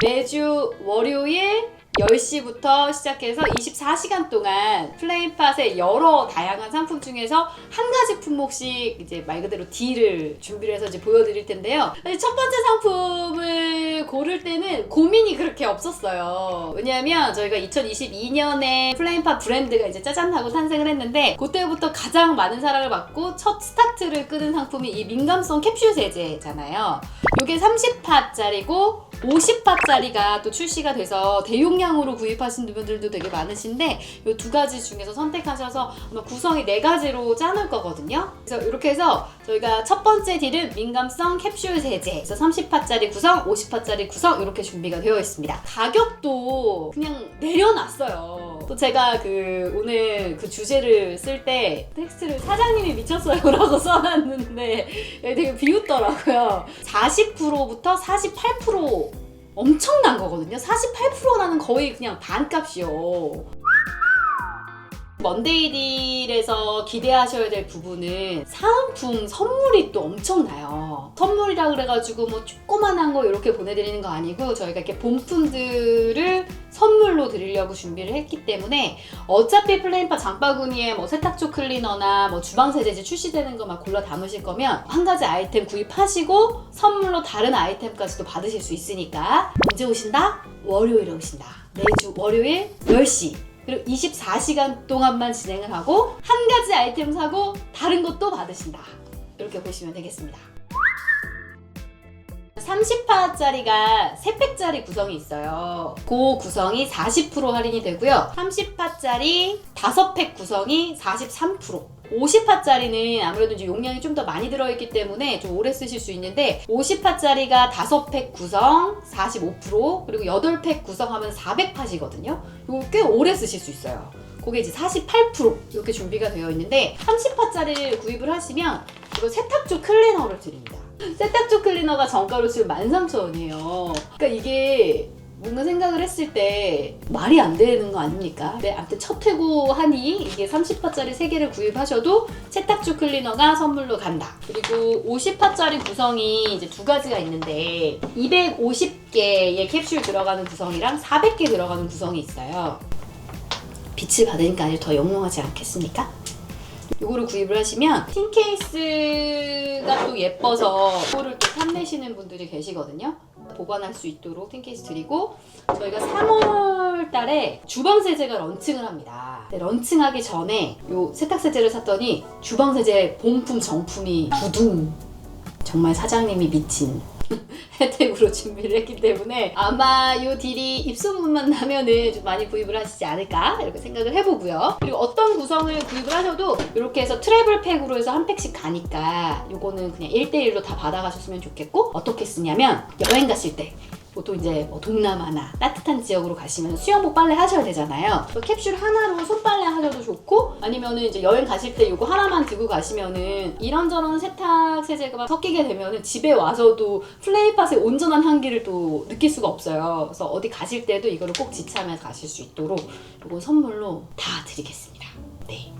매주 월요일 10시부터 시작해서 24시간 동안 플레인팟의 여러 다양한 상품 중에서 한 가지 품목씩 이제 말 그대로 딜을 준비를 해서 이제 보여드릴 텐데요. 첫 번째 상품을 고를 때는 고민이 그렇게 없었어요. 왜냐하면 저희가 2022년에 플레인팟 브랜드가 이제 짜잔 하고 탄생을 했는데 그때부터 가장 많은 사랑을 받고 첫 스타트를 끄는 상품이 이 민감성 캡슐 세제잖아요. 이게 30팟짜리고 50팟짜리가 또 출시가 돼서 대용량 으로 구입하신 분들도 되게 많으신데 이 두 가지 중에서 선택하셔서 아마 구성이 네 가지로 짜놓을 거거든요. 그래서 이렇게 해서 저희가 첫 번째 딜은 민감성 캡슐 세제. 그래서 30팟짜리 구성, 50팟짜리 구성 이렇게 준비가 되어 있습니다. 가격도 그냥 내려놨어요. 또 제가 그 오늘 그 주제를 쓸 때 텍스트를 사장님이 미쳤어요라고 써놨는데 되게 비웃더라고요. 40%부터 48% 엄청난 거거든요. 48%나는 거의 그냥 반값이요. 먼데이딜에서 기대하셔야 될 부분은 사은품 선물이 또 엄청나요. 선물이라 그래가지고 뭐 조그만한 거 이렇게 보내드리는 거 아니고 저희가 이렇게 본품들을 선물로 드리려고 준비를 했기 때문에 어차피 플레인파 장바구니에 뭐 세탁조 클리너나 뭐 주방 세제제 출시되는 것만 골라 담으실 거면 한 가지 아이템 구입하시고 선물로 다른 아이템까지도 받으실 수 있으니까 언제 오신다? 월요일에 오신다. 매주 월요일 10시 그리고 24시간 동안만 진행을 하고 한 가지 아이템 사고 다른 것도 받으신다. 이렇게 보시면 되겠습니다. 30파짜리가 3팩짜리 구성이 있어요. 그 구성이 40% 할인이 되고요. 30파짜리 5팩 구성이 43%. 50파짜리는 아무래도 이제 용량이 좀 더 많이 들어있기 때문에 좀 오래 쓰실 수 있는데 50파짜리가 5팩 구성 45% 그리고 8팩 구성하면 400팟이거든요. 이거 꽤 오래 쓰실 수 있어요. 그게 이제 48% 이렇게 준비가 되어 있는데 30파짜리를 구입을 하시면 이거 세탁조 클리너를 드립니다. 세탁조 클리너가 정가로 지금 13,000원이에요. 그러니까 이게 뭔가 생각을 했을 때 말이 안 되는 거 아닙니까? 네, 아무튼 첫 회고하니 이게 30파짜리 3개를 구입하셔도 세탁조 클리너가 선물로 간다. 그리고 50파짜리 구성이 이제 두 가지가 있는데 250개의 캡슐 들어가는 구성이랑 400개 들어가는 구성이 있어요. 빛을 받으니까 아주 더 영롱하지 않겠습니까? 이거를 구입을 하시면 틴 케이스가 또 예뻐서 이거를 또 탐내시는 분들이 계시거든요. 보관할 수 있도록 틴 케이스 드리고 저희가 3월 달에 주방 세제가 런칭을 합니다. 근데 런칭하기 전에 요 세탁 세제를 샀더니 주방 세제 본품 정품이 두둥 정말 사장님이 미친 혜택으로 준비를 했기 때문에 아마 이 딜이 입소문만 나면은 좀 많이 구입을 하시지 않을까 이렇게 생각을 해보고요. 그리고 어떤 구성을 구입을 하셔도 이렇게 해서 트래블 팩으로 해서 한 팩씩 가니까 요거는 그냥 1대1로 다 받아가셨으면 좋겠고 어떻게 쓰냐면 여행 가실 때 보통 이제 뭐 동남아나 따뜻한 지역으로 가시면 수영복 빨래 하셔야 되잖아요. 그 캡슐 하나로 손빨래 하셔도 좋고 아니면은 이제 여행 가실 때 이거 하나만 들고 가시면은 이런저런 세탁 세제가 섞이게 되면은 집에 와서도 플레이팟의 온전한 향기를 또 느낄 수가 없어요. 그래서 어디 가실 때도 이거를 꼭 지참해서 가실 수 있도록 이거 선물로 다 드리겠습니다. 네.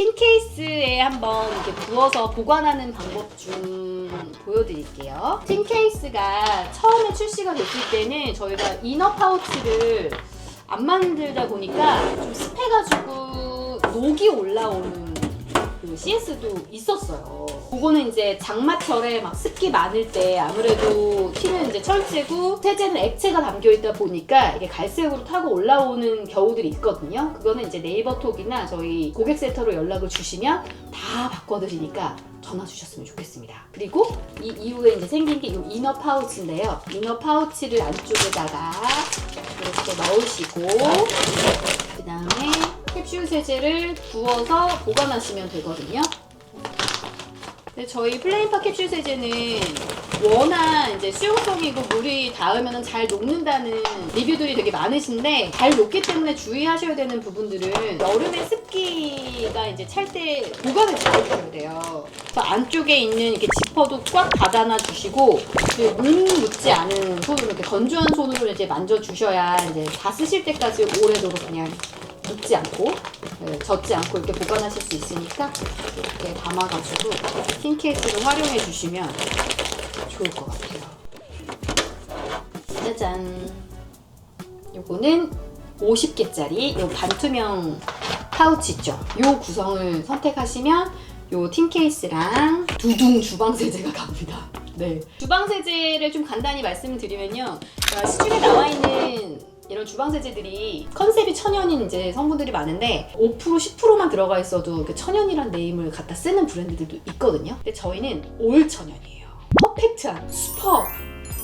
틴 케이스에 한번 이렇게 부어서 보관하는 방법 좀 보여드릴게요. 틴 케이스가 처음에 출시가 됐을 때는 저희가 이너 파우치를 안 만들다 보니까 좀 습해가지고 녹이 올라오는 그 CS도 있었어요. 그거는 이제 장마철에 막 습기 많을 때 아무래도 티는 이제 철제고 세제는 액체가 담겨 있다 보니까 이게 갈색으로 타고 올라오는 경우들이 있거든요. 그거는 이제 네이버 톡이나 저희 고객센터로 연락을 주시면 다 바꿔드리니까 전화 주셨으면 좋겠습니다. 그리고 이 이후에 이제 생긴 게 이 이너 파우치인데요. 이너 파우치를 안쪽에다가 이렇게 넣으시고 그 다음에 캡슐 세제를 부어서 보관하시면 되거든요. 근데 저희 플레인 파 캡슐 세제는 워낙 이제 수용성이고 물이 닿으면 잘 녹는다는 리뷰들이 되게 많으신데 잘 녹기 때문에 주의하셔야 되는 부분들은 여름에 습기가 이제 찰 때 보관을 잘 해주셔야 돼요. 안쪽에 있는 이렇게 지퍼도 꽉 닫아놔 주시고 그물 묻지 않은 손으로 이렇게 건조한 손으로 이제 만져 주셔야 이제 다 쓰실 때까지 오래도록 그냥 묻지 않고 네, 젖지 않고 이렇게 보관하실 수 있으니까 이렇게 담아가지고 틴 케이스를 활용해 주시면 좋을 것 같아요. 짜잔. 요거는 50개짜리 요 반투명 파우치 있죠. 요 구성을 선택하시면 요 틴 케이스랑 두둥 주방 세제가 갑니다. 네. 주방 세제를 좀 간단히 말씀드리면요. 자, 시중에 나와 있는 이런 주방 세제들이 컨셉이 천연인 이제 성분들이 많은데 5% 10%만 들어가 있어도 그 천연이란 네임을 갖다 쓰는 브랜드들도 있거든요. 근데 저희는 올 천연이에요. 퍼펙트한 슈퍼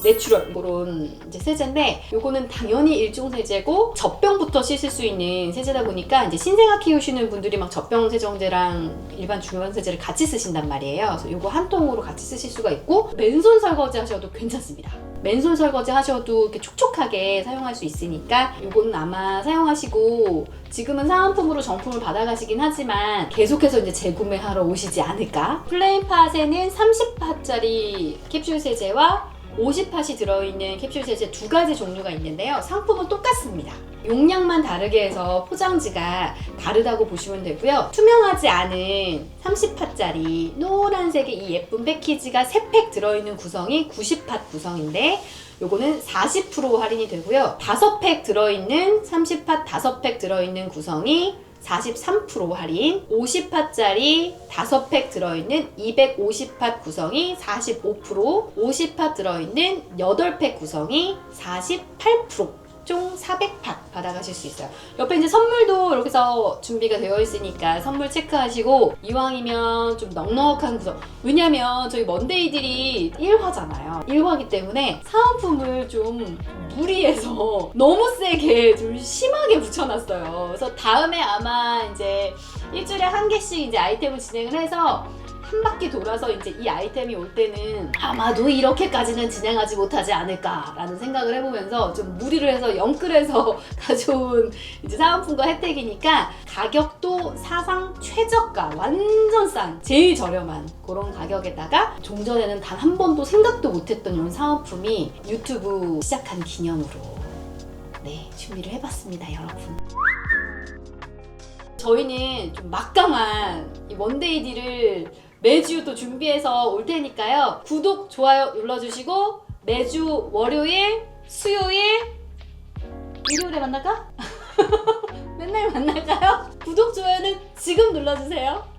내추럴 그런 이제 세제인데 요거는 당연히 일종 세제고 젖병부터 씻을 수 있는 세제다 보니까 이제 신생아 키우시는 분들이 막 젖병 세정제랑 일반 중간 세제를 같이 쓰신단 말이에요. 그래서 요거 한 통으로 같이 쓰실 수가 있고 맨손 설거지 하셔도 괜찮습니다. 맨손 설거지 하셔도 이렇게 촉촉하게 사용할 수 있으니까 요거는 아마 사용하시고 지금은 사은품으로 정품을 받아가시긴 하지만 계속해서 이제 재구매하러 오시지 않을까? 플레인 팟에는 30팟짜리 캡슐 세제와 50팟이 들어있는 캡슐 세제 두 가지 종류가 있는데요. 상품은 똑같습니다. 용량만 다르게 해서 포장지가 다르다고 보시면 되고요. 투명하지 않은 30팟짜리 노란색의 이 예쁜 패키지가 3팩 들어있는 구성이 90팟 구성인데 요거는 40% 할인이 되고요. 5팩 들어있는 30팟 5팩 들어있는 구성이 43% 할인, 50팟짜리 5팩 들어있는 250팟 구성이 45%, 50팟 들어있는 8팩 구성이 48%. 총 400팟 받아가실 수 있어요. 옆에 이제 선물도 이렇게 해서 준비가 되어 있으니까 선물 체크하시고 이왕이면 좀 넉넉한 구성. 왜냐면 저희 먼데이들이 1화잖아요. 1화기 때문에 사은품을 좀 무리해서 너무 세게 좀 심하게 붙여놨어요. 그래서 다음에 아마 이제 일주일에 한 개씩 이제 아이템을 진행을 해서 한 바퀴 돌아서 이제 이 아이템이 올 때는 아마도 이렇게까지는 진행하지 못하지 않을까라는 생각을 해보면서 좀 무리를 해서 영끌해서 가져온 이제 사은품과 혜택이니까 가격도 사상 최저가 완전 싼 제일 저렴한 그런 가격에다가 종전에는 단 한 번도 생각도 못했던 이런 사은품이 유튜브 시작한 기념으로 네 준비를 해봤습니다 여러분. 저희는 좀 막강한 이 원데이디를 매주 또 준비해서 올 테니까요. 구독, 좋아요 눌러주시고 매주 월요일, 수요일, 일요일에 만날까? 맨날 만날까요? 구독, 좋아요는 지금 눌러주세요.